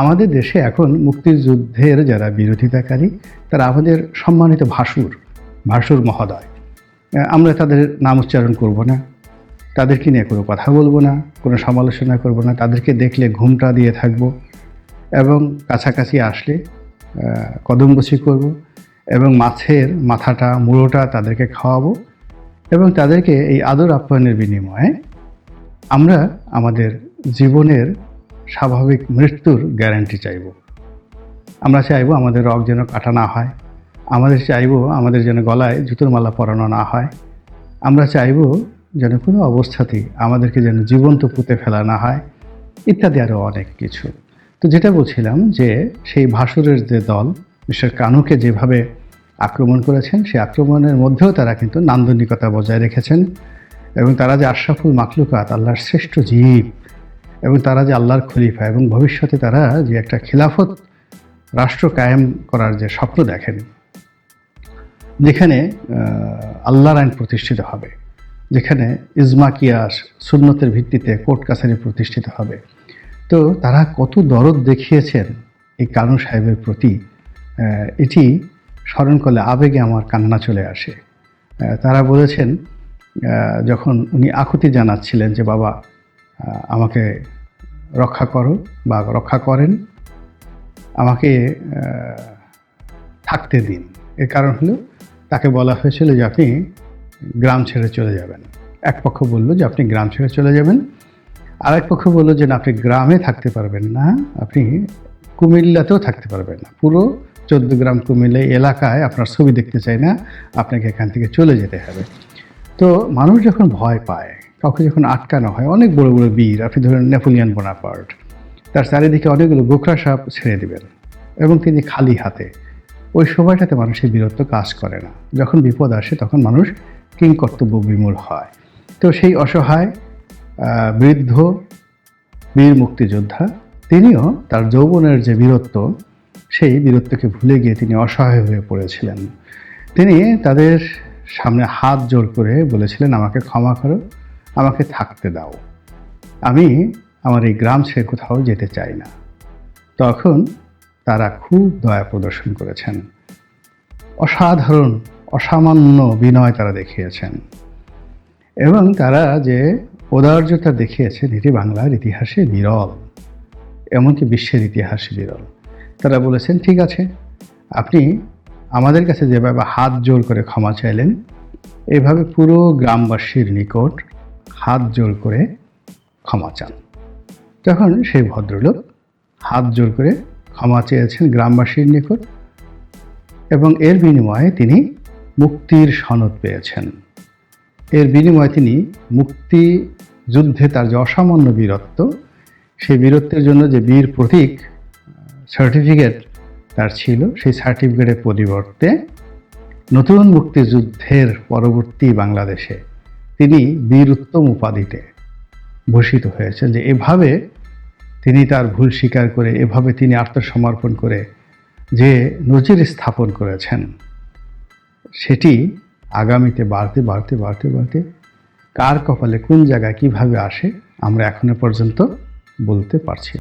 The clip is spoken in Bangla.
আমাদের দেশে এখন মুক্তিযুদ্ধের যারা বিরোধিতাকারী, তারা আমাদের সম্মানিত ভাসুর ভাসুর মহোদয়। আমরা তাদের নাম উচ্চারণ করব না, তাদেরকে নিয়ে কোনো কথা বলব না, কোনো সমালোচনা করব না, তাদেরকে দেখলে ঘুমটা দিয়ে থাকব এবং কাছাকাছি আসলে কদমবসি করব এবং মাছের মাথাটা, মুড়োটা তাদেরকে খাওয়াবো এবং তাদেরকে এই আদর আপ্যায়নের বিনিময়ে আমরা আমাদের জীবনের স্বাভাবিক মৃত্যুর গ্যারান্টি চাইব। আমরা চাইব আমাদের রক যেন কাটা না হয়। আমাদের চাইব আমাদের যেন গলায় জুতোর মালা পরানো না হয়। আমরা চাইব যেন কোনো অবস্থাতেই আমাদেরকে যেন জীবন্ত পুঁতে ফেলা না হয়, ইত্যাদি আরও অনেক কিছু। তো যেটা বলছিলাম যে সেই ভাসুরের যে দল, মিস্টার কানুকে যেভাবে আক্রমণ করেছেন, সেই আক্রমণের মধ্যেও তারা কিন্তু নান্দনিকতা বজায় রেখেছেন এবং তারা যে আশরাফুল মাকলুকাত আল্লাহর শ্রেষ্ঠ জীব এবং তারা যে আল্লাহর খলিফা এবং ভবিষ্যতে তারা যে একটা খিলাফত রাষ্ট্র কায়েম করার যে স্বপ্ন দেখেন, যেখানে আল্লাহর আইন প্রতিষ্ঠিত হবে, যেখানে ইজমা, কিয়াস, সুন্নতের ভিত্তিতে কোর্ট কাছারি প্রতিষ্ঠিত হবে। তো তারা কত দরদ দেখিয়েছেন এই কানু সাহেবের প্রতি এটি স্মরণ করলে আবেগে আমার কান্না চলে আসে। তারা বলেছেন যখন উনি আকুতি জানাচ্ছিলেন যে, বাবা আমাকে রক্ষা করো বা রক্ষা করেন। আমাকে থাকতে দিন। এর কারণ হলো, তাকে বলা হয়েছিল যে আপনি গ্রাম ছেড়ে চলে যাবেন। এক পক্ষ বলল যে আপনি গ্রাম ছেড়ে চলে যাবেন। আর এক পক্ষ বলল যে না, আপনি গ্রামে থাকতে পারবেন না। আপনি কুমিল্লাতেও থাকতে পারবেন না। পুরো চোদ্দ গ্রাম কুমিল্লা এলাকায় আপনার ছবি দেখতে চাই না। আপনাকে এখান থেকে চলে যেতে হবে। তো মানুষ যখন ভয় পায় কাউকে যখন আটকানো হয়, অনেক বড় বড় বীর, আপনি ধরেন নেপোলিয়ন বোনাপার্ট, তার চারিদিকে অনেকগুলো গোখরা সাপ ছেড়ে দেবেন এবং তিনি খালি হাতে। ওই সময়টাতে মানুষের বীরত্ব কাজ করে না। যখন বিপদ আসে, তখন মানুষ কিং কর্তব্য বিমূল হয়। তো সেই অসহায় বৃদ্ধ, বীর মুক্তিযোদ্ধা, তিনিও তার যৌবনের যে বীরত্ব, সেই বীরত্বকে ভুলে গিয়ে তিনি অসহায় হয়ে পড়েছিলেন। তিনি তাদের সামনে হাত জোর করে বলেছিলেন, আমাকে ক্ষমা করো। আমাকে থাকতে দাও। আমি আমার এই গ্রাম ছেড়ে কোথাও যেতে চাই না। তখন তারা খুব দয়া প্রদর্শন করেছেন। অসাধারণ, অসামান্য বিনয় তারা দেখিয়েছেন। এবং তারা যে ঔদার্যতা দেখিয়েছেন, এটি বাংলার ইতিহাসে বিরল, এমনকি বিশ্বের ইতিহাসে বিরল। তারা বলেছেন, ঠিক আছে, আপনি আমাদের কাছে যেভাবে হাত জোর করে ক্ষমা চাইলেন, এভাবে পুরো গ্রামবাসীর নিকট হাত জোর করে ক্ষমা চান। তখন সেই ভদ্রলোক হাত জোর করে ক্ষমা চেয়েছেন গ্রামবাসীর নিকট এবং এর বিনিময়ে তিনি মুক্তির সনদ পেয়েছেন। এর বিনিময়ে তিনি মুক্তি যুদ্ধে তার যে অসামান্য বীরত্ব, সেই বীরত্বের জন্য যে বীর প্রতীক সার্টিফিকেট তার ছিল, সেই সার্টিফিকেটের পরিবর্তে নতুন মুক্তিযুদ্ধের পরবর্তী বাংলাদেশে তিনি বীর উত্তম উপাধিতে ভূষিত হয়েছেন যে এভাবে তিনি তার ভুল স্বীকার করে, এভাবে তিনি আত্মসমর্পণ করে যে নজির স্থাপন করেছেন, সেটি আগামীতে বাড়তে বাড়তে বাড়তে বাড়তে কার কপালে কোন জায়গায় কীভাবে আসে, আমরা এখনও পর্যন্ত বলতে পারছি।